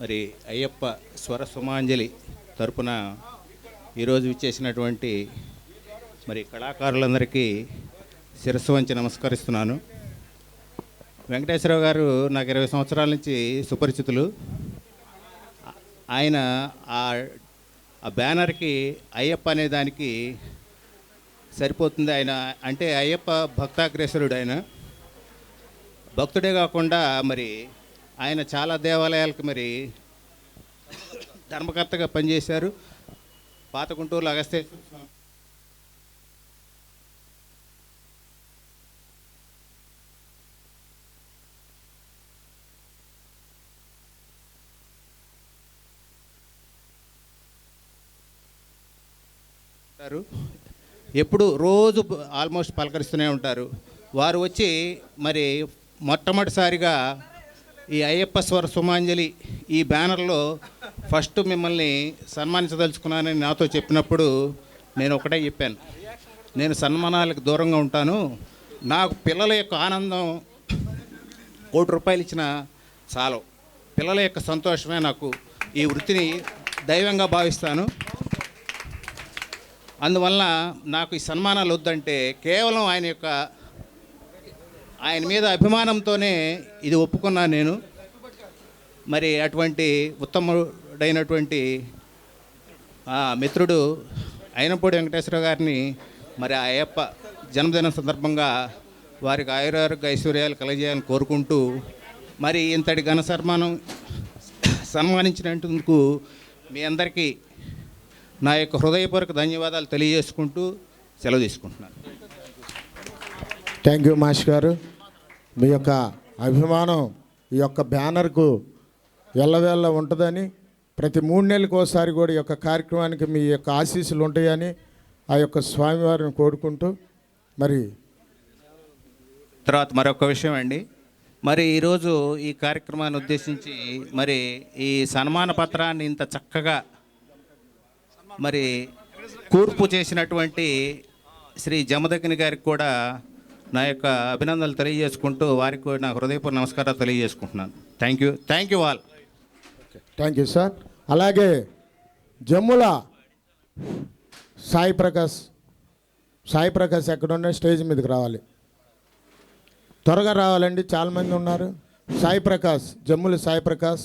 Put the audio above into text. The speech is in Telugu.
మరి అయ్యప్ప స్వర సుమాంజలి తరపున ఈరోజు విచ్చేసినటువంటి మరి కళాకారులందరికీ శిరస్సు వంచి నమస్కరిస్తున్నాను. వెంకటేశ్వరరావు గారు నాకు ఇరవై సంవత్సరాల నుంచి సుపరిచితులు. ఆయన ఆ ఆ బ్యానర్కి అయ్యప్ప అనే దానికి సరిపోతుంది ఆయన. అంటే అయ్యప్ప భక్తాగ్రేసరుడు ఆయన. భక్తుడే కాకుండా మరి ఆయన చాలా దేవాలయాలకు మరి ధర్మకర్తగా పనిచేశారు. పాత గుంటూరులో అగస్తే ఉంటారు. ఎప్పుడు రోజు ఆల్మోస్ట్ పలకరిస్తూనే ఉంటారు. వారు వచ్చి మరి మొట్టమొదటిసారిగా ఈ అయ్యప్ప స్వర సుమాంజలి ఈ బ్యానర్లో ఫస్ట్ మిమ్మల్ని సన్మానించదలుచుకున్నానని నాతో చెప్పినప్పుడు నేను ఒకటే చెప్పాను. నేను సన్మానాలకు దూరంగా ఉంటాను. నాకు పిల్లల యొక్క ఆనందం కోటి రూపాయలు ఇచ్చిన చాలు. పిల్లల యొక్క సంతోషమే నాకు ఈ వృత్తిని దైవంగా భావిస్తాను. అందువల్ల నాకు ఈ సన్మానాలు వద్దంటే కేవలం ఆయన యొక్క ఆయన మీద అభిమానంతోనే ఇది ఒప్పుకున్నాను నేను. మరి అటువంటి ఉత్తముడైనటువంటి మిత్రుడు అయినప్పుడు వెంకటేశ్వర గారిని మరి ఆ అయ్యప్ప జన్మదినం సందర్భంగా వారికి ఆయురారోగ్య ఐశ్వర్యాలు కలగజేయాలని కోరుకుంటూ మరి ఇంతటి ఘన సన్మానం సన్మానించినందుకు మీ అందరికీ నా యొక్క హృదయపూర్వక ధన్యవాదాలు తెలియజేసుకుంటూ సెలవు తీసుకుంటున్నాను. థ్యాంక్ యూ మాష్ గారు. మీ యొక్క అభిమానం ఈ యొక్క బ్యానర్కు ఎల్లవేళ్ళ ఉంటుందని ప్రతి మూడు నెలలకు ఒకసారి కూడా ఈ యొక్క కార్యక్రమానికి మీ యొక్క ఆశీస్సులు ఉంటాయని ఆ యొక్క స్వామివారిని కోరుకుంటూ మరి తర్వాత మరొక విషయం అండి. మరి ఈరోజు ఈ కార్యక్రమాన్ని ఉద్దేశించి మరి ఈ సన్మాన పత్రాన్ని ఇంత చక్కగా మరి కూర్పు చేసినటువంటి శ్రీ జమదగ్ని గారికి కూడా నా యొక్క అభినందనలు తెలియజేసుకుంటూ వారికి నా హృదయపూర్వ నమస్కారాలు తెలియజేసుకుంటున్నాను. థ్యాంక్ యూ థ్యాంక్ యూ వాల్ థ్యాంక్ యూ సార్ అలాగే జమ్ముల సాయి ప్రకాష్ సాయి ప్రకాష్ ఎక్కడున్నా స్టేజ్ మీదకి రావాలి. త్వరగా రావాలండి చాలామంది ఉన్నారు. సాయి ప్రకాష్ జమ్ముల సాయి ప్రకాష్